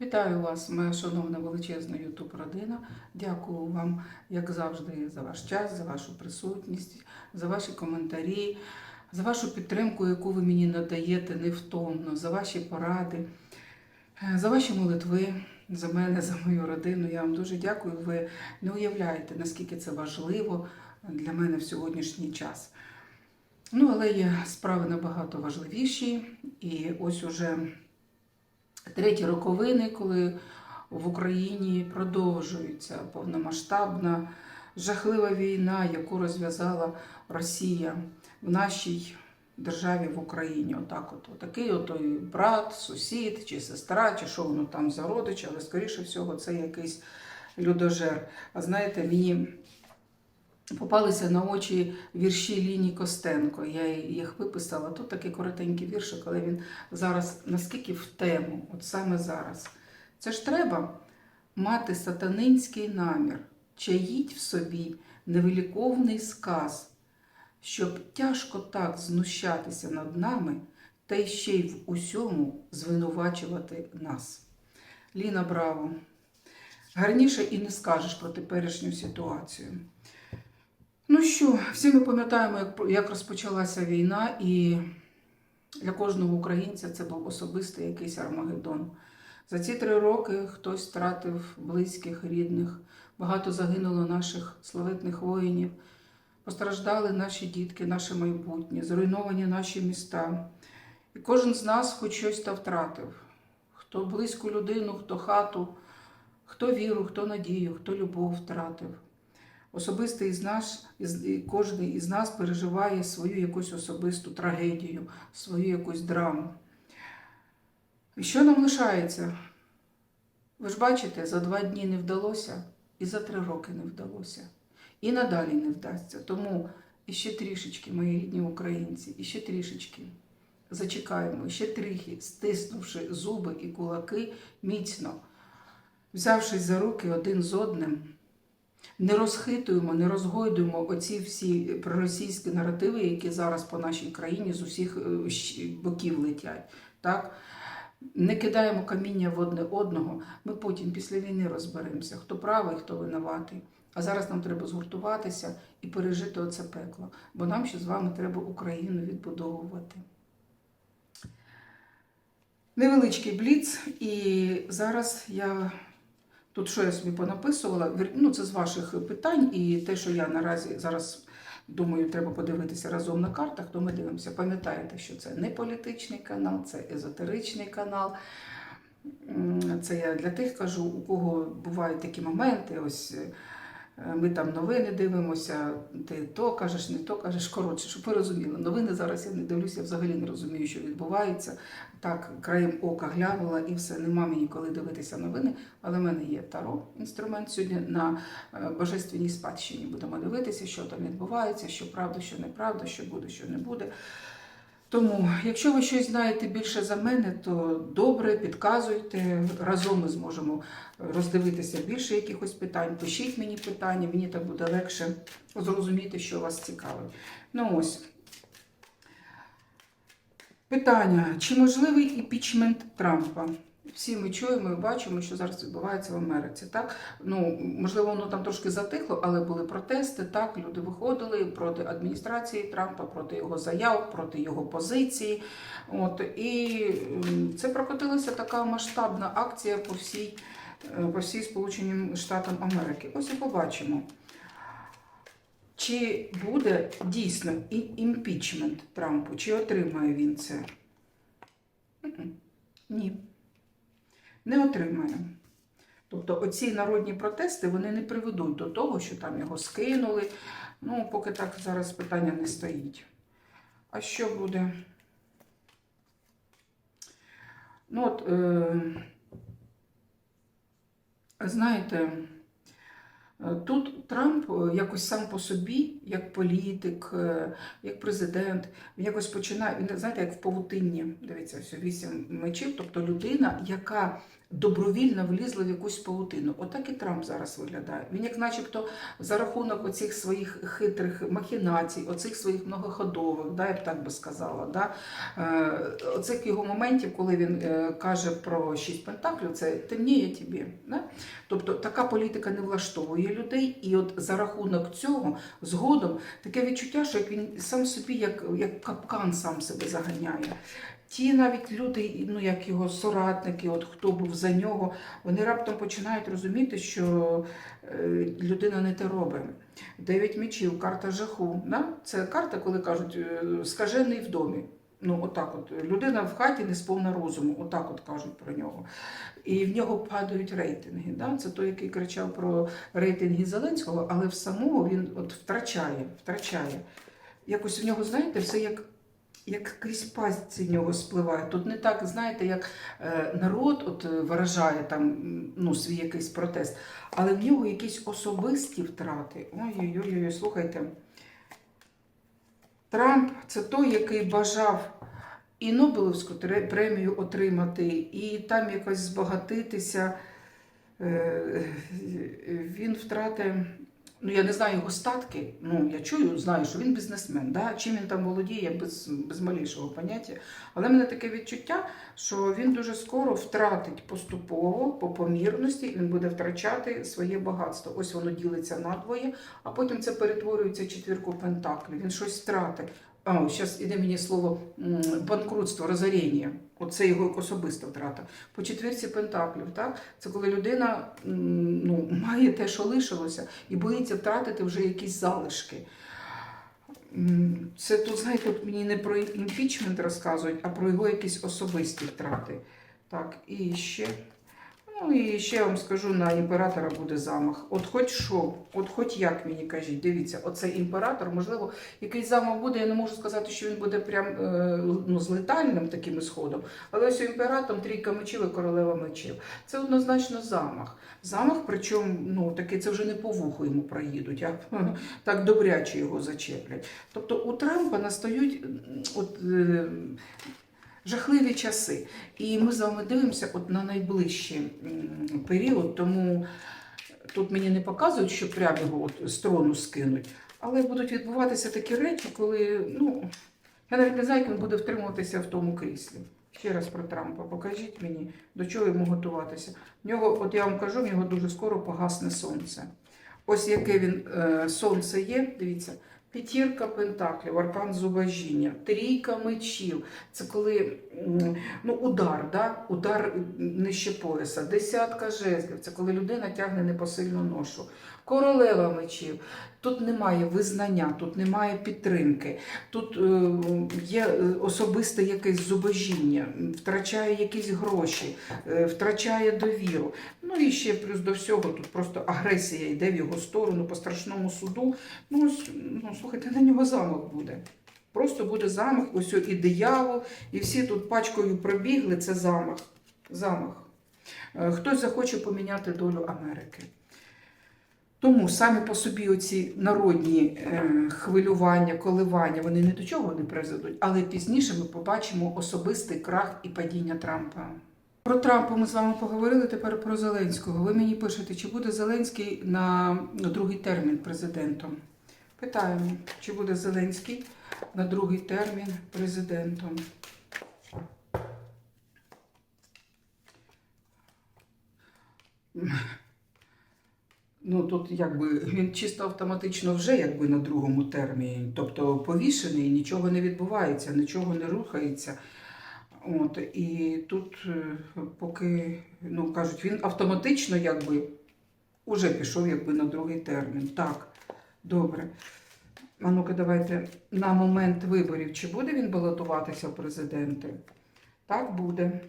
Вітаю вас, моя шановна величезна Ютуб родина. Дякую вам, як завжди, за ваш час, за вашу присутність, за ваші коментарі, за вашу підтримку, яку ви мені надаєте невтомно, за ваші поради, за ваші молитви, за мене, за мою родину. Я вам дуже дякую. Ви не уявляєте, наскільки це важливо для мене в сьогоднішній час. Ну, але є справи набагато важливіші, і ось уже треті роковини, коли в Україні продовжується повномасштабна жахлива війна, яку розв'язала Росія в нашій державі в Україні. Отак от, отакий от брат, сусід чи сестра, чи що воно там за родич, але скоріше всього це якийсь людожер. А знаєте, мені попалися на очі вірші Ліні Костенко. Я їх виписала. Тут такий коротенький віршик, але він зараз наскільки в тему, от саме зараз. Це ж треба мати сатанинський намір, чаїть в собі невиліковний сказ, щоб тяжко так знущатися над нами, та й ще й в усьому звинувачувати нас. Ліна Браво. Гарніше і не скажеш про теперішню ситуацію. Ну що, всі ми пам'ятаємо, як, розпочалася війна, і для кожного українця це був особистий якийсь Армагеддон. За ці три роки хтось втратив близьких, рідних, багато загинуло наших славетних воїнів, постраждали наші дітки, наше майбутнє, зруйновані наші міста. І кожен з нас хоч щось та втратив. Хто близьку людину, хто хату, хто віру, хто надію, хто любов втратив. Особистий із нас, із- кожен із нас переживає свою якусь особисту трагедію, свою якусь драму. І що нам лишається? Ви ж бачите, за два дні не вдалося, і за три роки не вдалося, і надалі не вдасться. Тому іще трішечки, мої рідні українці, іще трішечки. Зачекаємо, ще трохи, стиснувши зуби і кулаки міцно, взявшись за руки один з одним. Не розхитуємо, не розгойдуємо оці всі проросійські наративи, які зараз по нашій країні з усіх е, боків летять. Так? Не кидаємо каміння в одне одного. Ми потім після війни розберемося, хто правий, хто винуватий. А зараз нам треба згуртуватися і пережити оце пекло, бо нам ще з вами треба Україну відбудовувати. Невеличкий бліц, і зараз я Тут що я собі понаписувала, ну це з ваших питань, і те, що я наразі зараз думаю, треба подивитися разом на картах, то ми дивимося. Пам'ятаєте, що це не політичний канал, це езотеричний канал. Це я для тих кажу, у кого бувають такі моменти. Ось ми там новини дивимося, ти то кажеш, не то кажеш. Коротше, щоб ви розуміли, новини зараз я не дивлюся, взагалі не розумію, що відбувається. Так, краєм ока глянула і все, нема мені коли дивитися новини. Але в мене є таро інструмент сьогодні на е, божественній спадщині. Будемо дивитися, що там відбувається, що правда, що неправда, що буде, що не буде. Тому, якщо ви щось знаєте більше за мене, то добре, підказуйте. Разом ми зможемо роздивитися більше якихось питань. Пишіть мені питання, мені так буде легше зрозуміти, що вас цікавить. Ну ось. Питання: чи можливий імпічмент Трампа? Всі ми чуємо і бачимо, що зараз відбувається в Америці. Так ну можливо, воно там трошки затихло, але були протести. Так, люди виходили проти адміністрації Трампа, проти його заяв, проти його позиції. От і це прокотилася така масштабна акція по всій, е, по всій Сполученим Штатам Америки. Ось і побачимо. Чи буде дійсно імпічмент Трампу, чи отримає він це? Ні. Не отримає. Тобто оці народні протести вони не приведуть до того, що там його скинули. Ну, поки так зараз питання не стоїть. А що буде? Ну, от, е, знаєте, Е, Тут Трамп е, якось сам по собі, як політик, е, як президент, він якось починає, він знаєте, як в павутинні, дивіться, все вісім мечів, тобто людина, яка добровільно влізли в якусь паутину. Отак і Трамп зараз виглядає. Він, як начебто, за рахунок оцих своїх хитрих махінацій, оцих своїх многоходових, да, я б так би сказала, да, е, оцих його моментів, коли він е, каже про шість пентаклів, це темніє тобі. Да? Тобто така політика не влаштовує людей, і от за рахунок цього згодом таке відчуття, що як він сам собі, як, як капкан сам себе заганяє. Ті навіть люди, ну як його соратники, от хто був за нього, вони раптом починають розуміти, що е, людина не те робить. Дев'ять мечів, карта жаху. Да? Це карта, коли кажуть, е, скажений в домі. Ну, отак от. Людина в хаті не сповна розуму, отак от кажуть про нього. І в нього падають рейтинги. Да? Це той, який кричав про рейтинги Зеленського, але в самого він от втрачає, втрачає. Якось в нього, знаєте, все як як крізь пасть з нього спливає. Тут не так, знаєте, як е, народ от е, виражає там ну, свій якийсь протест, але в нього якісь особисті втрати. Ой-ой-ой, слухайте. Трамп це той, який бажав і Нобелівську тре- премію отримати, і там якось збагатитися. Е, Він втратив, ну я не знаю його статки. Ну я чую, знаю, що він бізнесмен. Да? Чим він там володіє, я без, без малішого поняття. Але в мене таке відчуття, що він дуже скоро втратить поступово по помірності, він буде втрачати своє багатство. Ось воно ділиться надвоє, а потім це перетворюється четвірку пентаклів. Він щось втратить. А, зараз іде мені слово банкрутство, розоріння. Оце його особиста втрата. По четвірці пентаклів, так? Це коли людина ну, має те, що лишилося, і боїться втратити вже якісь залишки. Це тут, знаєте, мені не про імпічмент розказують, а про його якісь особисті втрати. Так, і ще. Ну і ще я вам скажу, на імператора буде замах. От хоч що, от хоч як мені кажіть, дивіться, оцей імператор, можливо, якийсь замах буде, я не можу сказати, що він буде прям е, ну, з летальним таким ісходом. Але ось у імператом трійка мечів і королева мечів. Це однозначно замах. Замах, причому ну, таки це вже не по вуху йому проїдуть, а так добряче його зачеплять. Тобто у Трампа настають от, е, жахливі часи. І ми з вами дивимося от на найближчий період, тому тут мені не показують, що прямо його от з трону скинуть. Але будуть відбуватися такі речі, коли ну, я навіть не знаю, як він буде втримуватися в тому кріслі. Ще раз про Трампа. Покажіть мені, до чого йому готуватися. В нього, от я вам кажу, в нього дуже скоро погасне сонце. Ось яке він е, сонце є, дивіться. П'ятірка пентаклів, аркан зубожіння, трійка мечів. Це коли ну, удар, да? удар нижче пояса, десятка жезлів. Це коли людина тягне непосильну ношу. Королева мечів. Тут немає визнання, тут немає підтримки, тут е, є е, особисте якесь зубожіння, втрачає якісь гроші, е, втрачає довіру. Ну і ще плюс до всього тут просто агресія йде в його сторону по страшному суду. Ну, ну слухайте, на нього замок буде. Просто буде замах, ось і диявол, і всі тут пачкою пробігли. Це замах. Замах. Хтось захоче поміняти долю Америки. Тому самі по собі оці народні е, хвилювання, коливання, вони не до чого не призведуть, але пізніше ми побачимо особистий крах і падіння Трампа. Про Трампа ми з вами поговорили тепер про Зеленського. Ви мені пишете, чи буде Зеленський на, другий термін президентом? Питаємо, чи буде Зеленський на другий термін президентом. Ну тут якби він чисто автоматично вже якби на другому терміні, тобто повішений, нічого не відбувається, нічого не рухається. От, і тут, е, поки ну кажуть, він автоматично якби уже пішов якби на другий термін. Так, добре. А ну-ка, давайте на момент виборів, чи буде він балотуватися в президенти? Так, буде.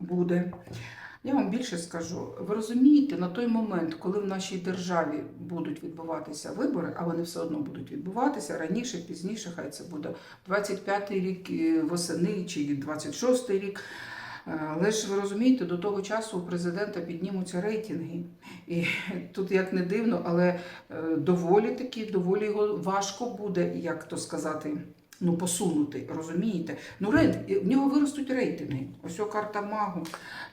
Буде. Я вам більше скажу. Ви розумієте, на той момент, коли в нашій державі будуть відбуватися вибори, а вони все одно будуть відбуватися раніше, пізніше, хай це буде 25-й рік восени чи 26-й рік. Е, Але ж ви розумієте, до того часу у президента піднімуться рейтинги. І тут як не дивно, але е, доволі таки, доволі його важко буде, як то сказати, ну, посунути, розумієте? Ну, рейд, в нього виростуть рейтинги. Ось карта магу,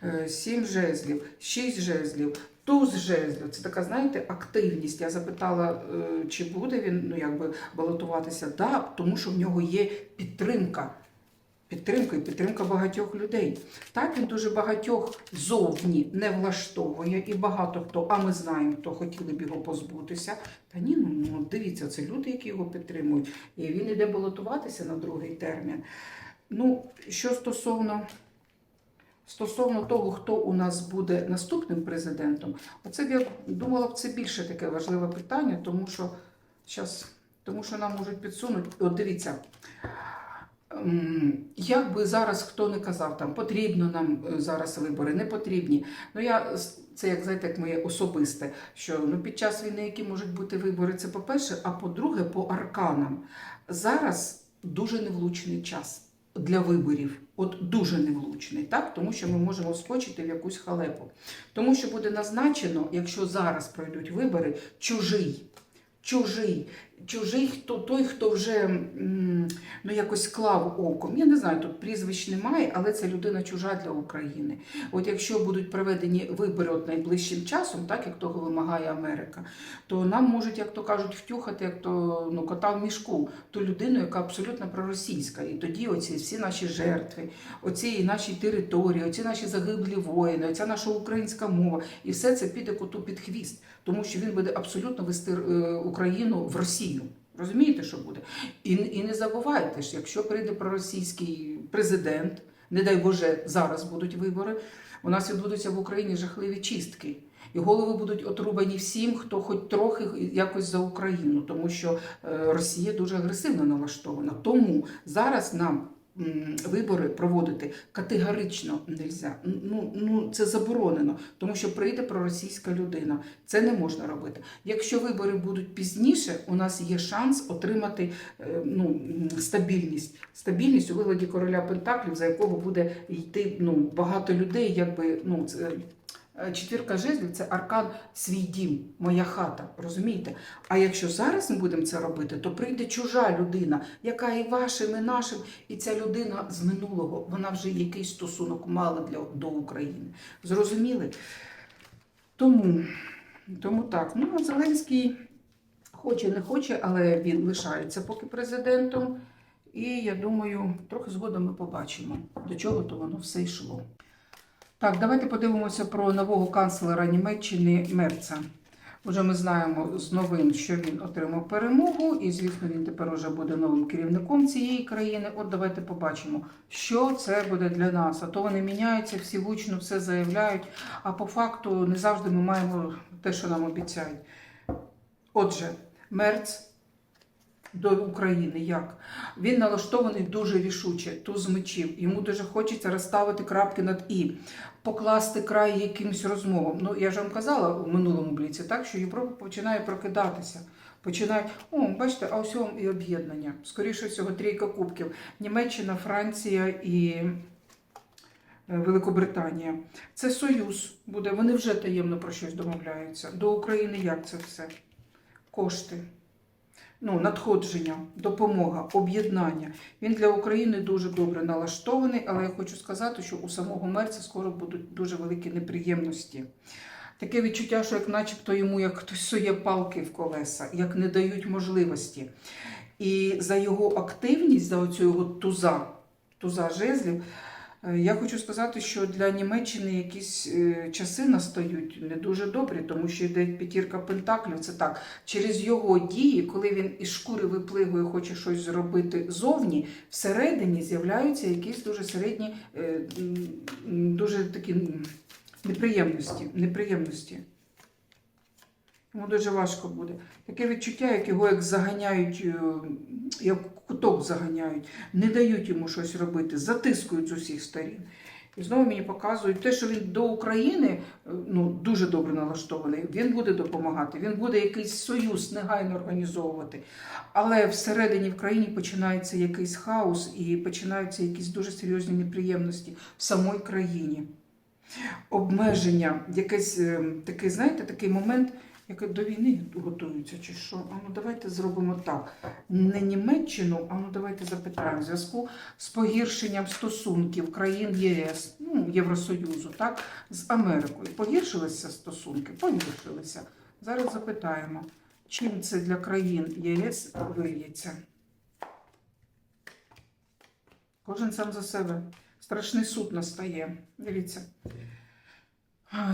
е, сім жезлів, шість жезлів. Туз жезлів, це така, знаєте, активність. Я запитала, е, чи буде він ну, якби балотуватися. Да, тому що в нього є підтримка. Підтримка і підтримка багатьох людей. Так він дуже багатьох зовні не влаштовує, і багато хто, а ми знаємо, хто хотіли б його позбутися. Та ні, ну, ну дивіться, це люди, які його підтримують. І він іде балотуватися на другий термін. Ну, що стосовно, стосовно того, хто у нас буде наступним президентом, оце я думала б це більше таке важливе питання, тому що щас, тому що нам можуть підсунути. От дивіться. М, Як би зараз хто не казав, там потрібно нам е, зараз вибори, не потрібні. Ну я це як знаєте, як моє особисте, що ну під час війни які можуть бути вибори, це по-перше, а по-друге, по арканам. Зараз дуже невлучний час для виборів. От дуже невлучний, так? Тому що ми можемо скочити в якусь халепу. Тому що буде назначено, якщо зараз пройдуть вибори, чужий. Чужий, чужий, хто той, хто вже ну якось клав оком. Я не знаю, тут прізвищ немає, але це людина чужа для України. От якщо будуть проведені вибори от найближчим часом, так як того вимагає Америка, то нам можуть, як то кажуть, втюхати, як то ну, кота в мішку, ту людину, яка абсолютно проросійська. І тоді оці всі наші жертви, оці наші території, оці наші загиблі воїни, оця наша українська мова, і все це піде коту під хвіст, тому що він буде абсолютно вести е, Україну в Росію. Розумієте, що буде? І, і не забувайте ж, якщо прийде проросійський президент, не дай Боже, зараз будуть вибори, у нас відбудуться в Україні жахливі чистки. І голови будуть отрубані всім, хто хоч трохи якось за Україну, тому що е, Росія дуже агресивно налаштована. Тому зараз нам вибори проводити категорично нельзя. Ну, ну це заборонено, тому що прийде проросійська людина. Це не можна робити. Якщо вибори будуть пізніше, у нас є шанс отримати е, ну, стабільність. Стабільність у вигляді короля Пентаклів, за якого буде йти ну, багато людей, якби ну. Це, Четвірка жезлів це аркан свій дім, моя хата, розумієте? А якщо зараз ми будемо це робити, то прийде чужа людина, яка і вашим, і нашим, і ця людина з минулого, вона вже якийсь стосунок мала для, до України. Зрозуміли? Тому, тому так. Ну, Зеленський хоче, не хоче, але він лишається поки президентом. І я думаю, трохи згодом ми побачимо, до чого то воно все йшло. Так, давайте подивимося про нового канцлера Німеччини Мерца. Уже ми знаємо з новин, що він отримав перемогу, і звісно, він тепер уже буде новим керівником цієї країни. От давайте побачимо, що це буде для нас. А то вони міняються, всі гучно все заявляють. А по факту не завжди ми маємо те, що нам обіцяють. Отже, Мерц до України як? Він налаштований дуже рішуче, туз мечів. Йому дуже хочеться розставити крапки над і, покласти край якимось розмовам. Ну, я ж вам казала в минулому бліці, так, що Європа починає прокидатися. Починає, о, бачите, а ось і об'єднання. Скоріше всього, трійка кубків. Німеччина, Франція і е, Великобританія. Це союз буде. Вони вже таємно про щось домовляються. До України як це все? Кошти ну, надходження, допомога, об'єднання. Він для України дуже добре налаштований, але я хочу сказати, що у самого мерця скоро будуть дуже великі неприємності. Таке відчуття, що як начебто йому як хтось сує палки в колеса, як не дають можливості. І за його активність, за оцю його туза, туза жезлів, я хочу сказати, що для Німеччини якісь е, часи настають не дуже добрі, тому що йде п'ятірка пентаклів. Це так, через його дії, коли він із шкури виплигує, хоче щось зробити зовні, всередині з'являються якісь дуже середні, е, дуже такі неприємності. неприємності. Йому дуже важко буде. Таке відчуття, як його як заганяють, е, як куток заганяють, не дають йому щось робити, затискують з усіх сторін. І знову мені показують те, що він до України е, ну, дуже добре налаштований. Він буде допомагати, він буде якийсь союз негайно організовувати. Але всередині в країні починається якийсь хаос і починаються якісь дуже серйозні неприємності в самій країні. Обмеження, якийсь е, такий, знаєте, такий момент як до війни готуються, чи що? А ну давайте зробимо так. Не Німеччину, а ну давайте запитаємо в зв'язку з погіршенням стосунків країн ЄС, ну, Євросоюзу, так, з Америкою. Погіршилися стосунки? Погіршилися. Зараз запитаємо, чим це для країн ЄС вильється. Кожен сам за себе. Страшний суд настає. Дивіться.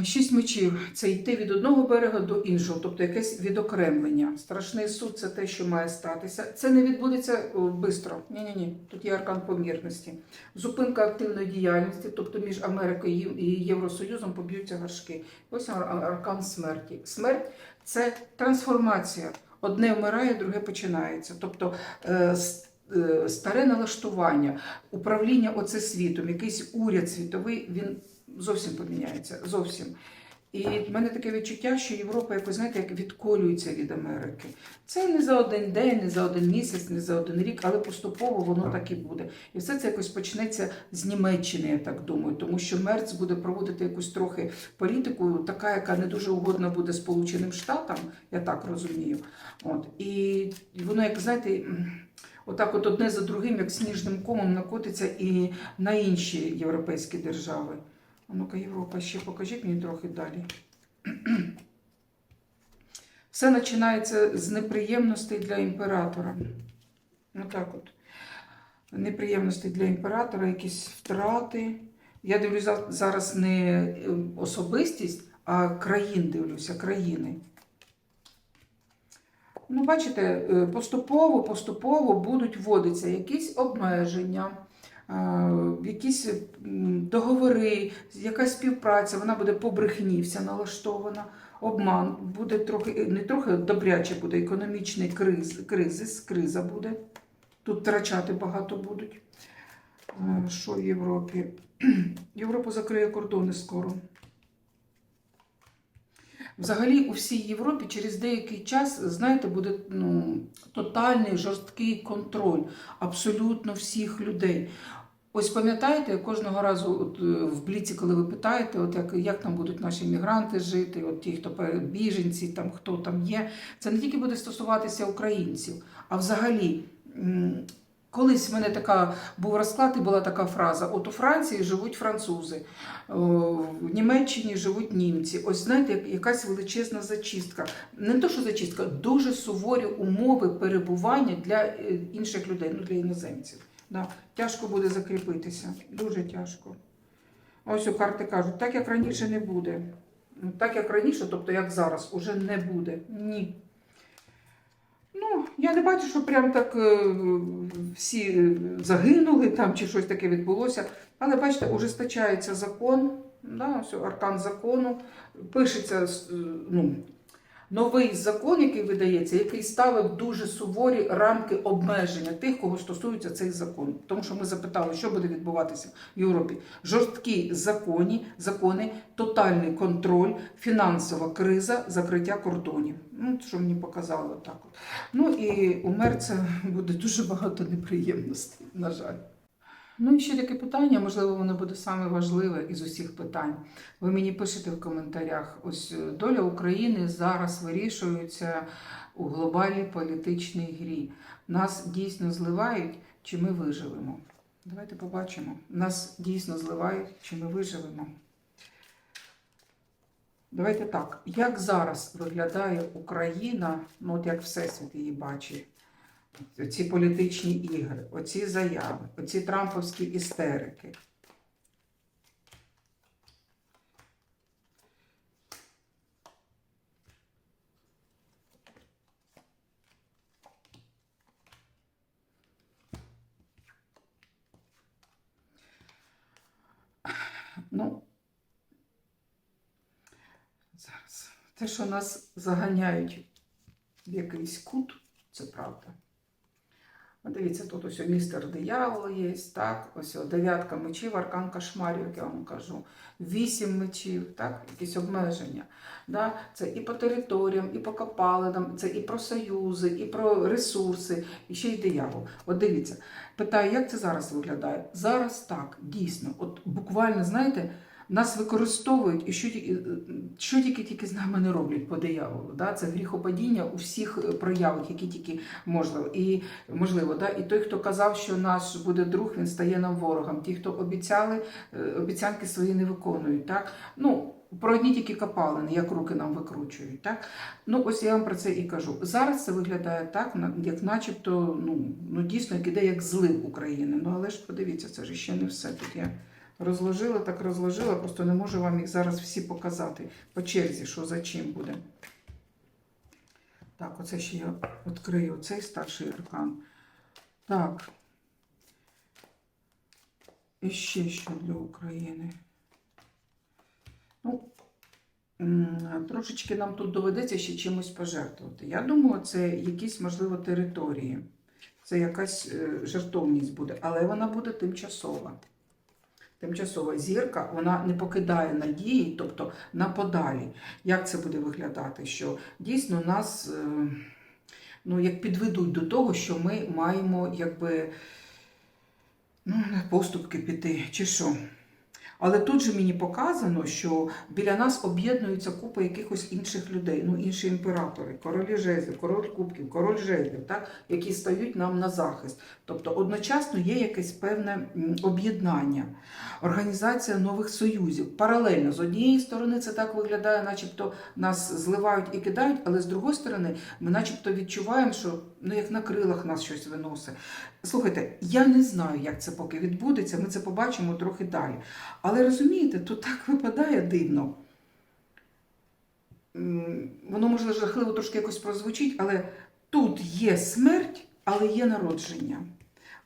Шість мечів це йти від одного берега до іншого, тобто якесь відокремлення. Страшний суд це те, що має статися. Це не відбудеться швидко. Ні-ні-ні. Тут є аркан помірності. Зупинка активної діяльності, тобто між Америкою і Євросоюзом поб'ються горшки. Ось аркан смерті. Смерть це трансформація. Одне вмирає, друге починається. Тобто е, е, старе налаштування, управління оце світом, якийсь уряд світовий, він зовсім поміняється. Зовсім. І в мене таке відчуття, що Європа якось знаєте, як відколюється від Америки. Це не за один день, не за один місяць, не за один рік, але поступово воно так і буде. І все це якось почнеться з Німеччини, я так думаю, тому що Мерц буде проводити якусь трохи політику, така, яка не дуже угодна буде Сполученим Штатам, я так розумію. От і воно, як знаєте. Отак, от одне за другим, як сніжним комом, накотиться і на інші європейські держави. Ну-ка, Європа, ще покажіть мені трохи далі. Все починається з неприємностей для імператора. Ну от. Неприємностей для імператора, якісь втрати. Я дивлюся зараз не е, особистість, а країн дивлюся, країни. Ну, бачите, е, поступово, поступово будуть вводитися якісь обмеження, е, якісь договори, якась співпраця, вона буде по брехні вся налаштована, обман, буде трохи, е, не трохи добряче буде економічний криз, кризис, криза буде. Тут втрачати багато будуть. Е, Що в Європі? Європа закриє кордони скоро. Взагалі у всій Європі через деякий час, знаєте, буде ну, тотальний жорсткий контроль абсолютно всіх людей. Ось пам'ятаєте, кожного разу от, е, в бліці, коли ви питаєте, от як, як там будуть наші мігранти жити, от ті, хто біженці, там хто там є, це не тільки буде стосуватися українців, а взагалі. Колись в мене така був розклад, і була така фраза: от у Франції живуть французи, в Німеччині живуть німці. Ось знаєте, якась величезна зачистка. Не то, що зачистка, дуже суворі умови перебування для е, інших людей, ну для іноземців. Да. Тяжко буде закріпитися, дуже тяжко. Ось у карти кажуть, так як раніше не буде. Ну, Так як раніше, тобто як зараз, уже не буде. Ні. Ну, я не бачу, що прям так е, всі е, загинули там чи щось таке відбулося. Але бачите, ужесточається закон, да, все, аркан закону, пишеться е, ну, новий закон, який видається, який ставив дуже суворі рамки обмеження тих, кого стосується цей закон. Тому що ми запитали, що буде відбуватися в Європі. Жорсткі закони, закони, тотальний контроль, фінансова криза, закриття кордонів. Ну, що мені показало так. Ну і у Мерця буде дуже багато неприємностей, на жаль. Ну і ще таке питання, можливо, воно буде саме важливе із усіх питань. Ви мені пишете в коментарях: ось е, доля України зараз вирішується у глобальній політичній грі. Нас дійсно зливають, чи ми виживемо? Давайте побачимо. Нас дійсно зливають, чи ми виживемо. Давайте так. Як зараз виглядає Україна, ну от як Всесвіт її бачить? Ці політичні ігри, оці заяви, оці трамповські істерики. Ну, зараз. Те, що нас заганяють в якийсь кут, це правда. Дивіться, тут ось містер диявол є, так, ось дев'ятка мечів, аркан кошмарів, як я вам кажу, вісім мечів, так, якісь обмеження. Да? Це і по територіям, і по копалинам, це і про союзи, і про ресурси, і ще й диявол. От дивіться, питаю, як це зараз виглядає? Зараз так, дійсно, от буквально, знаєте, нас використовують і що тільки, що тільки тільки з нами не роблять по дияволу. Да? Це гріхопадіння у всіх е, проявах, які тільки можливо. І можливо, да? і той, хто казав, що наш буде друг, він стає нам ворогом. Ті, хто обіцяли, е, обіцянки свої не виконують. Так? Ну, про одні тільки капалини, як руки нам викручують. Так? Ну, ось я вам про це і кажу. Зараз це виглядає так, як начебто, ну, ну дійсно, як іде як злив України. Ну, але ж подивіться, це ж ще не все. Тут я розложила, так розложила, просто не можу вам їх зараз всі показати по черзі, що за чим буде. Так, оце ще я відкрию цей старший аркан. Так. І ще що для України. Ну, трошечки нам тут доведеться ще чимось пожертвувати. Я думаю, це якісь, можливо, території. Це якась е, жертовність буде, але вона буде тимчасова. Тимчасова зірка, вона не покидає надії, тобто на подалі. Як це буде виглядати? Що дійсно нас е, ну, як підведуть до того, що ми маємо якби ну, поступки піти, чи що. Але тут же мені показано, що біля нас об'єднуються купа якихось інших людей, ну інші імператори, королі жезлів, король кубків, король жезлів, так, які стають нам на захист. Тобто одночасно є якесь певне об'єднання, організація нових союзів. Паралельно з однієї сторони це так виглядає, начебто нас зливають і кидають, але з другої сторони ми начебто відчуваємо, що ну як на крилах нас щось виносить. Слухайте, я не знаю, як це поки відбудеться. Ми це побачимо трохи далі. Але розумієте, тут так випадає дивно. Воно може жахливо трошки якось прозвучить, але тут є смерть, але є народження.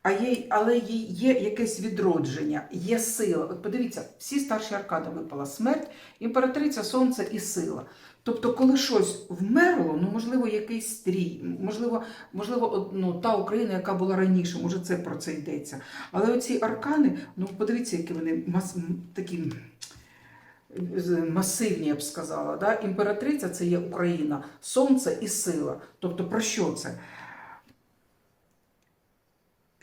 А є, але є, є якесь відродження, є сила. От подивіться, всі старші аркади випала смерть, імператриця, сонце і сила. Тобто, коли щось вмерло, ну можливо, якийсь стрій, можливо, можливо, ну, та Україна, яка була раніше, може, це про це йдеться. Але оці аркани, ну подивіться, які вони мас, такі масивні, я б сказала. Да? Імператриця це є Україна, сонце і сила. Тобто, про що це?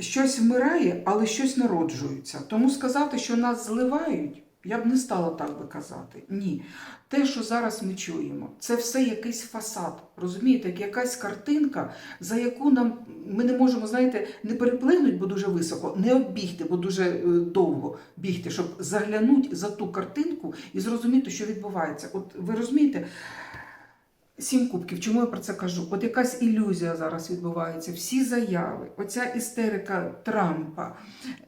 Щось вмирає, але щось народжується. Тому сказати, що нас зливають, я б не стала так би казати. Ні. Те, що зараз ми чуємо, це все якийсь фасад. Розумієте, як якась картинка, за яку нам ми не можемо, знаєте, не переплинуть, бо дуже високо, не оббігти, бо дуже е, довго бігти, щоб заглянути за ту картинку і зрозуміти, що відбувається. От ви розумієте? Сім кубків, чому я про це кажу? От якась ілюзія зараз відбувається, всі заяви, оця істерика Трампа,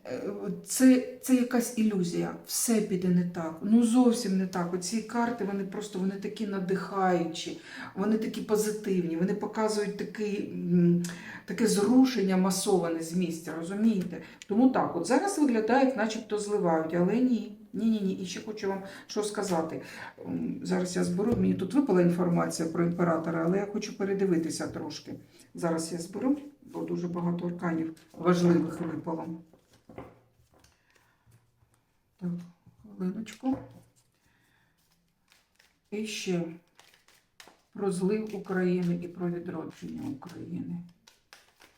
е, це, це якась ілюзія. Все піде не так. Ну зовсім не так. Оці карти вони просто вони такі надихаючі, вони такі позитивні, вони показують такий, таке зрушення масоване з місця, розумієте? Тому так, от зараз виглядає, як начебто зливають, але ні. Ні, ні, ні. І ще хочу вам що сказати. Зараз я зберу. Мені тут випала інформація про імператора, але я хочу передивитися трошки. Зараз я зберу, бо дуже багато арканів важливих випало. Так, хвилиночку. І ще про злив України і про відродження України.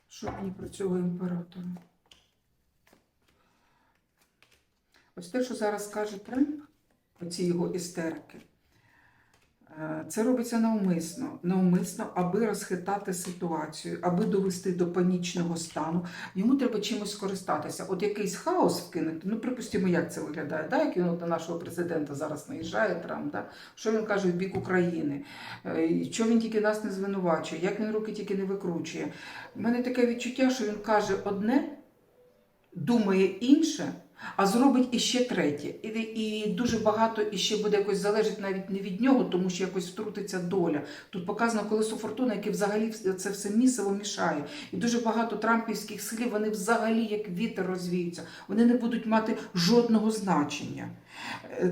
Що мені про цього імператора? Ось те, що зараз каже Трамп, оці його істерики, е, це робиться навмисно, навмисно, аби розхитати ситуацію, аби довести до панічного стану. Йому треба чимось скористатися. От якийсь хаос вкинути. Ну, припустимо, як це виглядає. Да? Як він до нашого президента зараз наїжджає Трамп, да? що він каже в бік України, Е, що він тільки нас не звинувачує, як він руки тільки не викручує. У мене таке відчуття, що він каже одне, думає інше. А зробить іще третє. І, і дуже багато іще буде якось залежить навіть не від нього, тому що якось втрутиться доля. Тут показано колесо фортуни, яке взагалі це все місиво мішає. І дуже багато трампівських слів вони взагалі як вітер розвіються. Вони не будуть мати жодного значення.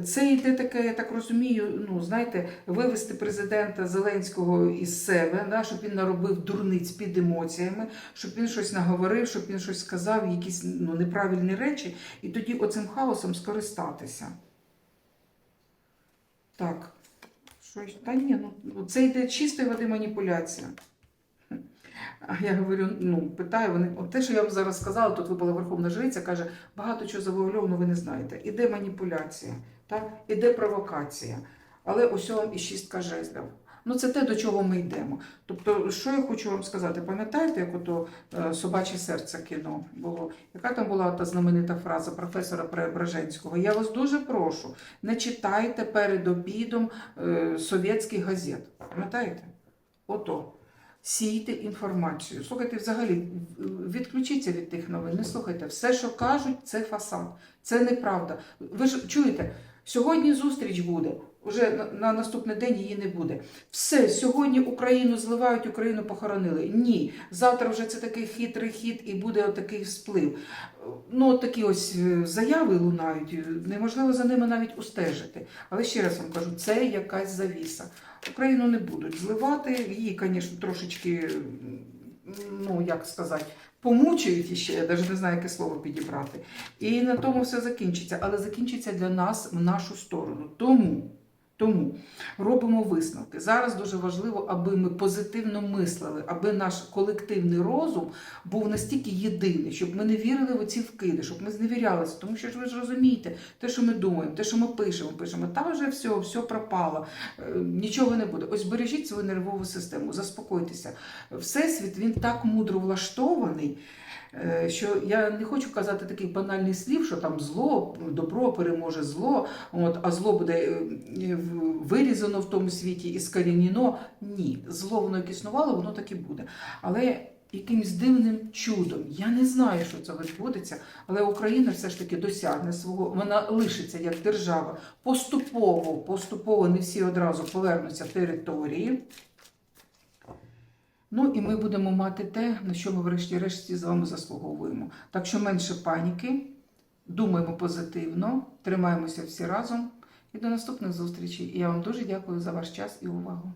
Це йде таке, я так розумію, ну знаєте, вивести президента Зеленського із себе, да, щоб він наробив дурниць під емоціями, щоб він щось наговорив, щоб він щось сказав, якісь ну, неправильні речі, і тоді оцим хаосом скористатися. Так, щось. Та ні, ну це йде чистої води маніпуляція. Я говорю, ну, питаю, вони, от те, що я вам зараз сказала, тут випала Верховна Жриця, каже, багато чого завуальовано ви не знаєте. Іде маніпуляція. Так? Іде провокація. Але вам і шістка жезлів. Ну, це те, до чого ми йдемо. Тобто, що я хочу вам сказати, пам'ятаєте, як ото е, собаче серце кіно було? Яка там була та знаменита фраза професора Преображенського? Я вас дуже прошу, не читайте перед обідом е, совєтських газет. Пам'ятаєте? Ото. Сійте інформацію. Слухайте, взагалі, відключіться від тих новин, не слухайте. Все, що кажуть, це фасад. Це неправда. Ви ж чуєте, сьогодні зустріч буде. Уже на, на наступний день її не буде. Все, сьогодні Україну зливають, Україну похоронили. Ні, завтра вже це такий хитрий хід і буде отакий сплив. Ну, такі ось е, заяви лунають, неможливо за ними навіть устежити. Але ще раз вам кажу, це якась завіса. Україну не будуть зливати, її, звісно, трошечки, ну як сказати, помучають іще, я навіть не знаю, яке слово підібрати. І на тому все закінчиться. Але закінчиться для нас в нашу сторону. Тому. Тому робимо висновки. Зараз дуже важливо, аби ми позитивно мислили, аби наш колективний розум був настільки єдиний, щоб ми не вірили в оці вкиди, щоб ми зневірялися. Тому що ж ви ж розумієте, те, що ми думаємо, те, що ми пишемо, пишемо, та вже все, все пропало, е, нічого не буде. Ось бережіть свою нервову систему, заспокойтеся. Всесвіт він так мудро влаштований. Е, Що я не хочу казати таких банальних слів, що там зло, добро переможе зло, от, а зло буде е, е, в- вирізано в тому світі і скорінено. Ні, зло воно як існувало, воно так і буде. Але якимсь дивним чудом, я не знаю, що це відбудеться, але Україна все ж таки досягне свого, вона лишиться як держава. Поступово, поступово не всі одразу повернуться території. Ну і ми будемо мати те, на що ми врешті-решті з вами заслуговуємо. Так що менше паніки, думаємо позитивно, тримаємося всі разом. І до наступних зустрічей. І я вам дуже дякую за ваш час і увагу.